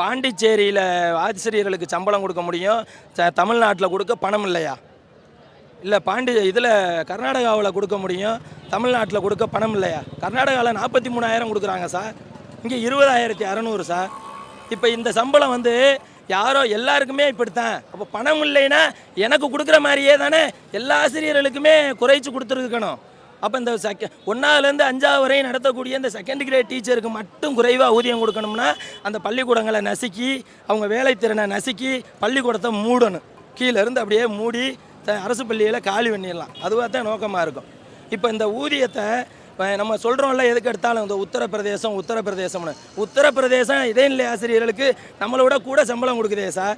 பாண்டிச்சேரியில் ஆசிரியர்களுக்கு சம்பளம் கொடுக்க முடியும். ச- தமிழ்நாட்டில் கொடுக்க பணம் இல்லையா? இல்லை பாண்டி இதில் கர்நாடகாவில் கொடுக்க முடியும். தமிழ்நாட்டில் கொடுக்க பணம் இல்லையா? கர்நாடகாவில் நாற்பத்தி மூணாயிரம் கொடுக்குறாங்க சார். இங்கே இருபதாயிரத்தி அறநூறு சார். இப்போ இந்த சம்பளம் வந்து யாரோ எல்லாருக்குமே இப்படித்தான். அப்போ பணம் இல்லைன்னா எனக்கு கொடுக்குற மாதிரியே தானே எல்லா ஆசிரியர்களுக்குமே குறைச்சி கொடுத்துருக்கணும். அப்போ இந்த செக ஒன்றாவதுலேருந்து அஞ்சாவது வரையும் நடத்தக்கூடிய இந்த செகண்ட் கிரேட் டீச்சருக்கு மட்டும் குறைவாக ஊதியம் கொடுக்கணும்னா அந்த பள்ளிக்கூடங்களை நசுக்கி அவங்க வேலைத்திறனை நசுக்கி பள்ளிக்கூடத்தை மூடணும். கீழேருந்து அப்படியே மூடி த- அரசு பள்ளியில் காலி பண்ணிடலாம். அதுவாக தான் நோக்கமாக இருக்கும். இப்போ இந்த ஊதியத்தை நம்ம சொல்கிறோம்ல எதுக்கு எடுத்தாலும் இந்த உத்தரப்பிரதேசம் உத்தரப்பிரதேசம்னு. உத்தரப்பிரதேசம் இடைநிலை ஆசிரியர்களுக்கு நம்மளை விட கூட சம்பளம் கொடுக்குதே சார்.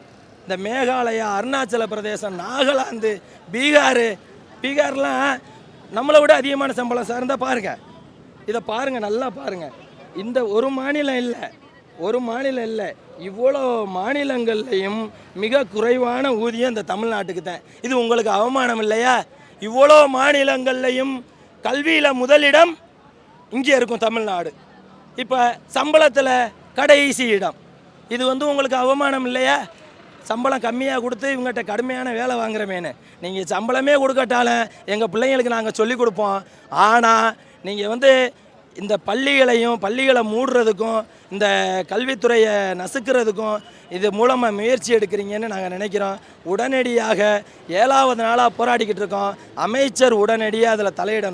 இந்த மேகாலயா அருணாச்சல பிரதேசம் நாகாலாந்து பீகார் பீகார்லாம் நம்மளை விட அதிகமான சம்பளம் சார் இருந்தால் பாருங்கள் இதை பாருங்கள் நல்லா பாருங்கள் இந்த ஒரு மாநிலம் இல்லை ஒரு மாநிலம் இல்லை இவ்வளோ மாநிலங்கள்லையும் மிக குறைவான ஊதியம் இந்த தமிழ்நாட்டுக்கு தான். இது உங்களுக்கு அவமானம் இல்லையா? இவ்வளோ மாநிலங்கள்லையும் கல்வியில் முதலிடம் இங்கே இருக்கும் தமிழ்நாடு. இப்போ சம்பளத்தில் கடைசி இடம். இது வந்து உங்களுக்கு அவமானம் இல்லையா? சம்பளம் கம்மியாக கொடுத்து இவங்ககிட்ட கடுமையான வேலை வாங்குறமேனு. நீங்கள் சம்பளமே கொடுக்கட்டாலும் எங்கள் பிள்ளைங்களுக்கு நாங்கள் சொல்லிக் கொடுப்போம். ஆனால் நீங்கள் வந்து இந்த பள்ளிகளையும் பள்ளிகளை மூடுறதுக்கும் இந்த கல்வித்துறையை நசுக்கிறதுக்கும் இது மூலமாக முயற்சி எடுக்கிறீங்கன்னு நாங்கள் நினைக்கிறோம். உடனடியாக ஏழாவது நாளாக போராடிக்கிட்டு இருக்கோம். அமைச்சர் உடனடியாக அதில் தலையிடணும்.